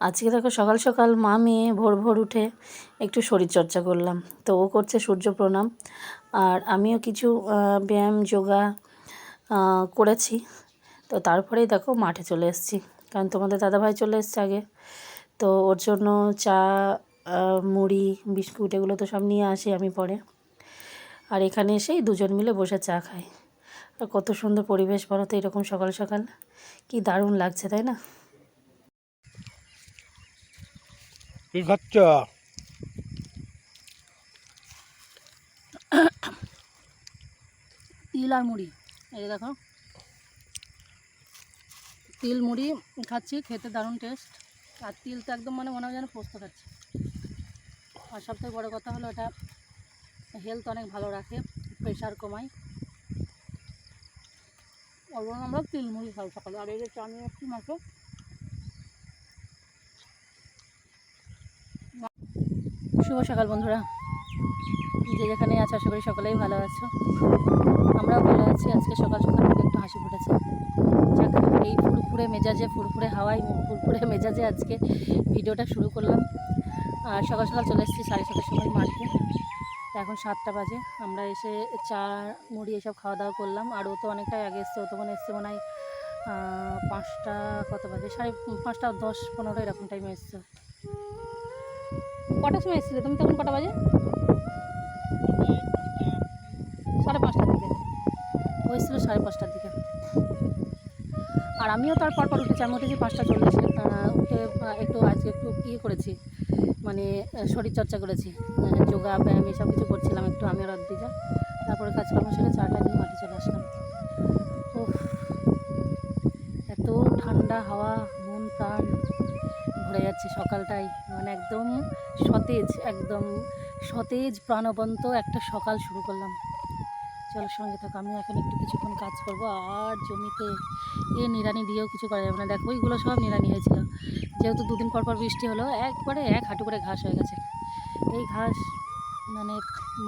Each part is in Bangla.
আজকে দেখো সকাল সকাল মা মেয়ে ভোর ভোর উঠে একটু শরীরচর্চা করলাম। তো ও করছে সূর্য প্রণাম। আর আমিও কিছু ব্যায়াম, যোগা করেছি। তো তারপরেই দেখো মাঠে চলে এসেছি। কারণ তোমাদের দাদাভাই চলে এসছে আগে। তো ওর জন্য চা মুড়ি, বিস্কুট এগুলো তো সব নিয়ে আসি আমি পরে। আর এখানে এসেই দুজন মিলে বসে চা খাই। আর কত সুন্দর পরিবেশ বলো তো এরকম সকাল সকাল। কি দারুণ লাগছে, তাই না? কি খাচ্ছ? তিল আর মুড়ি এই যে দেখো। তিল মুড়ি খাচ্ছি খেতে দারুণ টেস্ট আর তিল তো একদম মানে মনে হয় যেন পোস্ত খাচ্ছি। আর সবথেকে বড় কথা হলো এটা হেলথ অনেক ভালো রাখে প্রেশার কমায়। ওর জন্য আমরা তিল মুড়ি খাই সকালে। আর এই যে চা নিয়ে এসছি শুভ সকাল বন্ধুরা। যে যেখানে আছো, আশা করি সকলেই ভালো আছো। আমরাও ভালো আছি। আজকে সকাল সকাল থেকে একটু হাসি ফুটেছে। যাক, এই ফুরফুরে মেজাজে, ফুরফুরে হাওয়ায় ফুরফুরে মেজাজে আজকে ভিডিওটা শুরু করলাম। আর সকাল সকাল চলে এসেছি সাড়ে সাতটার সময় মাঠে। এখন সাতটা বাজে। আমরা এসে চা, মুড়ি এসব খাওয়া দাওয়া করলাম। আর ও তো অনেকটাই আগে এসছে। ও তখন এসছে মনে হয় পাঁচটা কত বাজে? সাড়ে পাঁচটা দশ পনেরো এরকম টাইমে এসছে। কটার সময় এসেছিলে? তুমি তখন কটা বাজে? সাড়ে পাঁচটার দিকে। ও এসেছিল সাড়ে পাঁচটার দিকে। আর আমিও তার পর পর উঠেছি। আমি উঠেছি পাঁচটা চল্লিশে। উঠে একটু আজকে একটু ইয়ে করেছি। মানে শরীরচর্চা করেছি। যোগা, ব্যায়াম, এসব কিছু করছিলাম একটু আমি আর অদ্রিজা তারপরে কাজকর্ম সেরে চাটা নিয়ে মাঠে চলে আসলাম ও এত ঠান্ডা হাওয়া মন প্রাণ ভরে সকালটাই। মানে একদম সতেজ একদম সতেজ, প্রাণবন্ত একটা সকাল শুরু করলাম। চলো সঙ্গে থাকো আমি এখন একটু কিছুক্ষণ কাজ করব। আর জমিতে এ নিড়ানি দিয়েও কিছু করা যাবে না। দেখো ওইগুলো সব নিড়ানি হয়েছিল। যেহেতু দুদিন পর পর বৃষ্টি হলো, একবারে এক হাঁটু করে ঘাস হয়ে গেছে। এই ঘাস মানে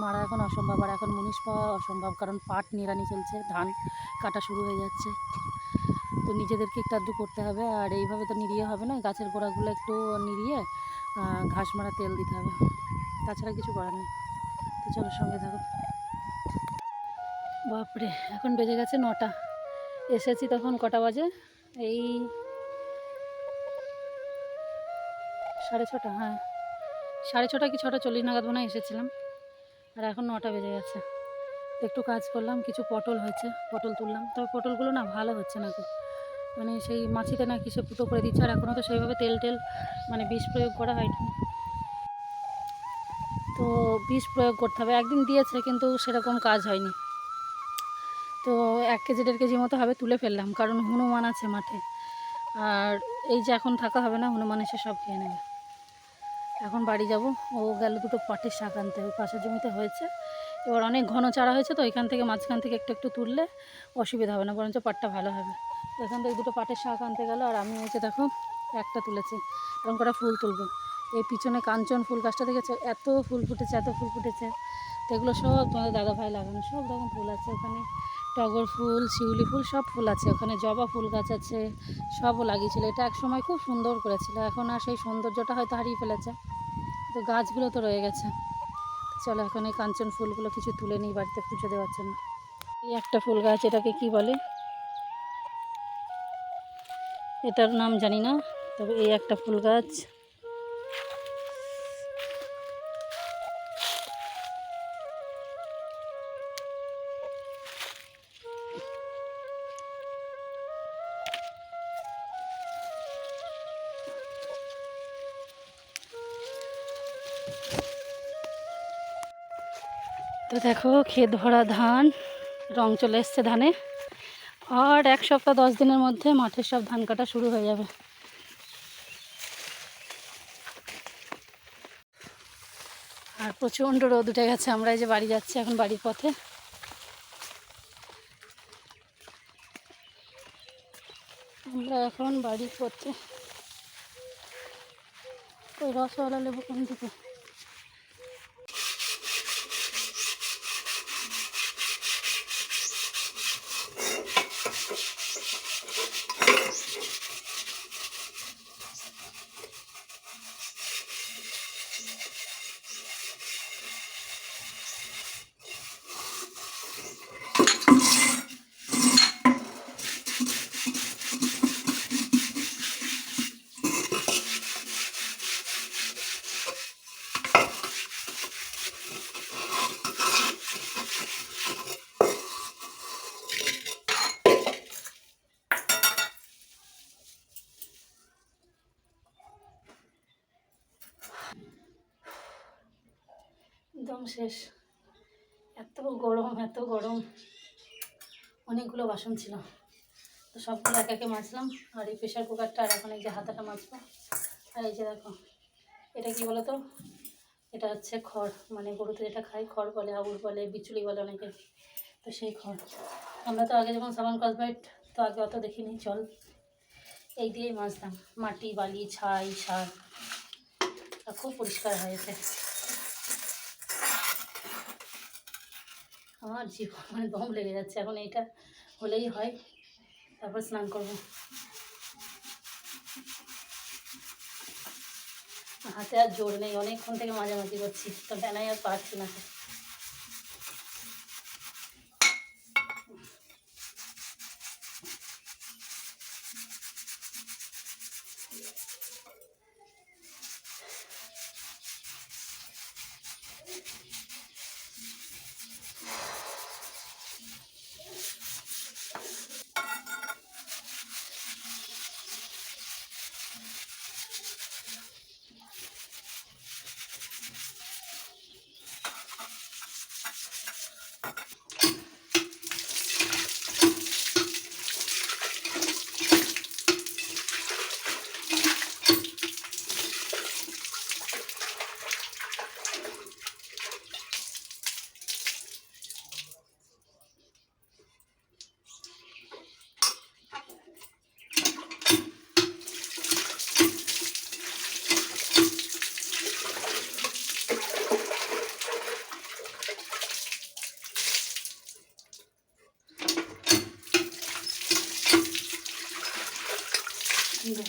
মারা এখন অসম্ভব। আর এখন মুনিশ পাওয়া অসম্ভব, কারণ পাট নিড়ানি চলছে, ধান কাটা শুরু হয়ে যাচ্ছে। তো নিজেদেরকে একটু আধটু করতে হবে। আর এইভাবে তো নিরিয়ে হবে না গাছের গোড়াগুলো একটু আহ, ঘাস মারা তেল দিতে হবে। তাছাড়া কিছু করার নেই। তো চলো সঙ্গে থাকো। বাপরে এখন বেজে গেছে নটা। এসেছি তখন কটা বাজে? এই সাড়ে ছটা হ্যাঁ। সাড়ে ছটা কি ছটা চল্লিশ নাগাদ মনে এসেছিলাম। আর এখন নটা বেজে গেছে। একটু কাজ করলাম কিছু পটল হয়েছে পটল তুললাম। তবে পটলগুলো না ভালো হচ্ছে না তো মানে সেই মাছিতে না কিসে ফুটো করে দিচ্ছে, আর এখনও তো সেইভাবে তেল টেল মানে বিষ প্রয়োগ করা হয়নি। তো বিষ প্রয়োগ করতে হবে। একদিন দিয়েছে, কিন্তু সেরকম কাজ হয়নি। তো এক কেজি, দেড় কেজি মতো হবে, তুলে ফেললাম, কারণ হনুমান আছে মাঠে। আর এই যে এখন থাকা হবে না, হনুমান এসে সব খেয়ে নেবে। এখন বাড়ি যাব। ও গেল দুটো পাটের শাক আনতে ওই পাশের জমিতে হয়েছে। এবার অনেক ঘন চারা হয়েছে তো এখান থেকে মাঝখান থেকে একটু একটু তুললে অসুবিধা হবে না, বরঞ্চ পাটটা ভালো হবে। এখান থেকে দুটো পাটের শাক আনতে গেল আর আমি হচ্ছে দেখো, একটা তুলেছি, এরকম কটা ফুল তুলবো। এই পিছনে কাঞ্চন ফুল গাছটা দেখেছ? এত ফুল ফুটেছে, এত ফুল ফুটেছে। তো এগুলো সব তোমাদের দাদাভাই লাগানো, সব রকম ফুল আছে ওখানে। টগর ফুল, শিউলি ফুল, সব ফুল আছে ওখানে। জবা ফুল গাছ আছে, সবও লাগিয়েছিল। এটা এক সময় খুব সুন্দর করেছিল, এখন আর সেই সৌন্দর্যটা হয়তো হারিয়ে ফেলেছে। তো গাছগুলো তো রয়ে গেছে। চলো এখন এই কাঞ্চন ফুলগুলো কিছু তুলে নিই, বাড়িতে পুজো দেওয়ার জন্য। এই একটা ফুল গাছ, এটাকে কি বলে? এটার নাম জানি না, তবে এই একটা ফুল গাছ। তো দেখো ক্ষেত ভরা ধান, রং চলে এসছে ধানে। আর এক সপ্তাহ দশ দিনের মধ্যে মাঠের সব ধান কাটা শুরু হয়ে যাবে। আর প্রচণ্ড রোদ উঠে গেছে, আমরা এই যে বাড়ি যাচ্ছি এখন বাড়ির পথে। আমরা এখন বাড়ির পথে। ওই রসওয়ালা লেবু কোন দিকে? শেষ। এত গরম এত গরম। অনেকগুলো বাসন ছিল। তো সবগুলো এক একে মাজলাম। আর এই প্রেশার কুকারটা আর এখন এই যে হাতাটা মাজবো। আর এই যে দেখো, এটা কি বলো তো এটা হচ্ছে খড়। মানে গরুতে যেটা খায়, খড় বলে আবুর বলে, বিচুলি বলে অনেকে। তো সেই খড়। আমরা তো আগে যখন সাবান কসবাইট, তো আগে অত দেখিনি। চল, এই দিয়েই মাজতাম মাটি, বালি, ছাই, সার। খুব পরিষ্কার হয়েছে। আমার জীবন মানে দম লেগে যাচ্ছে। এখন এইটা হলেই হয়। তারপর স্নান করব। হাতে আর জোর নেই। অনেকক্ষণ থেকে মাঝামাঝি করছি। তো বেনাই আর পারছি না।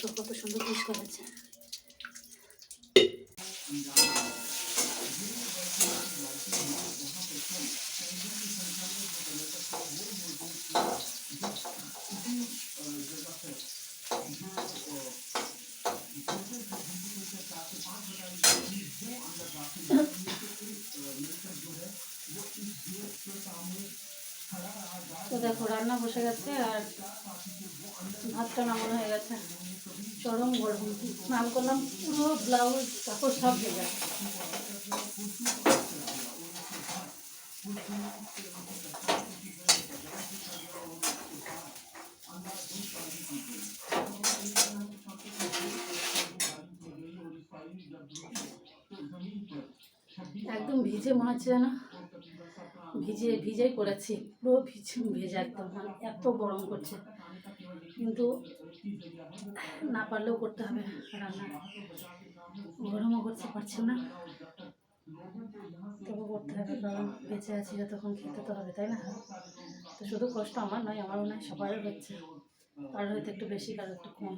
দেখো কত সুন্দর পরিষ্কার হয়েছে তো দেখো, রান্না বসে গেছে আর ভাতটা নামানো হয়ে গেছে। চরম গরম। স্নান করলাম, পুরো ব্লাউজ কাপড় সব ভেজা। একদম ভিজে, মনে হচ্ছে যেন ভিজে, ভিজেই করেছি পুরো ভিজে, ভেজা একদম মানে এত গরম করছে। কিন্তু না পারলেও করতে হবে রান্না। গরমও করতে পারছি না। তবু করতে হবে, কারণ বেঁচে আছি যতক্ষণ খেতে তো হবে, তাই না? তো শুধু কষ্ট আমার নয় আমারও নয় সবারও হচ্ছে। আর হয়তো একটু বেশি কারও একটু কম।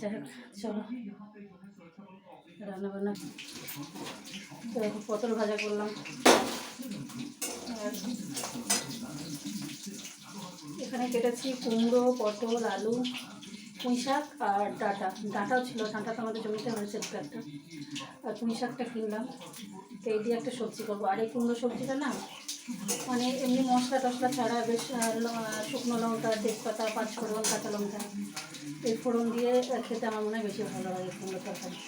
যাই হোক, চলো। রান্না বান্না তো পটল ভাজা করলাম। আর এখানে কেটেছি কুমড়ো, পটল, আলু, পুঁই শাক আর ডাঁটা। ডাঁটাও ছিল, ডাঁটা তো আমাদের জমিতে হয়েছে একটা। আর পুঁই শাকটা কিনলাম। তো এই দিয়ে একটা সবজি করব। আর এই কুমড়ো সবজিটা না মানে এমনি মশলা টশলা ছাড়া বেশ শুকনো লঙ্কা, তেজপাতা পাঁচ ফোড়ন কাঁচা লঙ্কা, এই ফোড়ন দিয়ে খেতে আমার মনে হয় বেশি ভালো লাগে কুমড়ো তরকারি।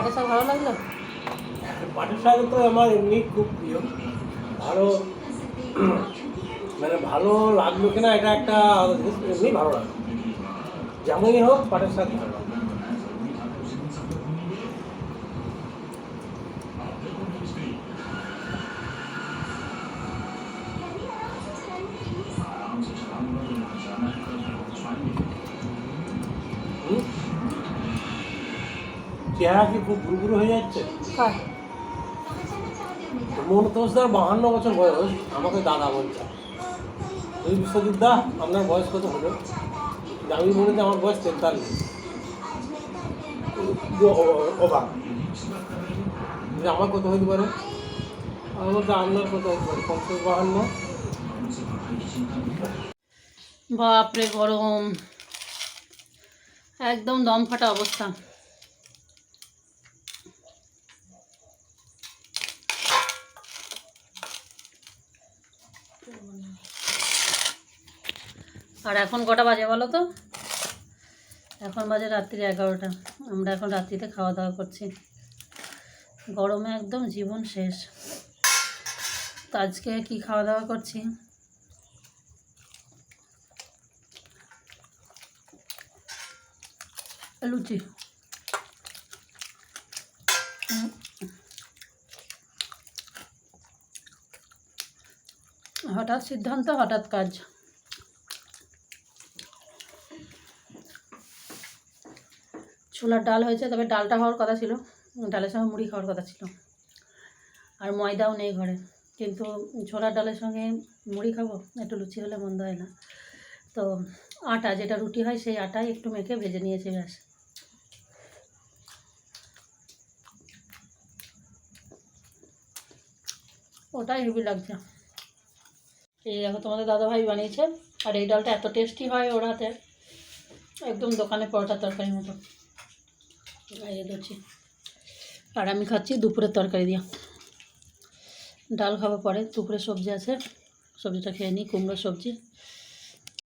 পাটা শাক ভালো লাগল? পাটের শাক তো আমার এমনি খুব প্রিয়। ভালো মানে ভালো লাগল কিনা এটা একটা, এমনি ভালো লাগল। যেমনই হোক পাটের শাক ভালো চেহারা কি খুব গুরুগুরু হয়ে যাচ্ছে? কার মনতোষদার বাহান্ন বছর বয়স আমাকে দাদা বলছে। এই বিশ্বজিৎ দা আপনার বয়স কত হলো আমি বলি যে আমার বয়স তেতাল্লিশ। অবাক। যে আমার কত হতে পারে? আমার বলতে আপনার কত হতে পারে? পঞ্চাশ বাহান্ন। বাপরে গরম। একদম দম ফাটা অবস্থা। আর এখন কটা বাজে বলো তো? এখন বাজে রাত্রি এগারোটা। আমরা এখন রাত্রিতে খাওয়া দাওয়া করছি। গরমে একদম জীবন শেষ। তো আজকে কি খাওয়া দাওয়া করছি? লুচি। হঠাৎ সিদ্ধান্ত, হঠাৎ কাজ। ছোলার ডাল হয়েছে, তবে ডালটা হওয়ার কথা ছিল। ডালের সঙ্গে মুড়ি খাওয়ার কথা ছিল। আর ময়দাও নেই ঘরে। কিন্তু ছোলার ডালের সঙ্গে মুড়ি খাব? একটু লুচি হলে মন্দ হয় না। তো আটা, যেটা রুটি হয় সেই আটাই একটু মেখে ভেজে নিয়েছি ব্যাস। ওটাই হেভি লাগছে। এই দেখো তোমাদের দাদাভাই বানিয়েছে। আর এই ডালটা এত টেস্টি হয় ওর হাতে। একদম দোকানে পরোটা তরকারির মতো। দিচ্ছি আর আমি খাচ্ছি দুপুরের তরকারি দিয়ে। ডাল খাব পরে। দুপুরে সবজি আছে। সবজিটা খেয়ে নিই, কুমড়োর সবজি।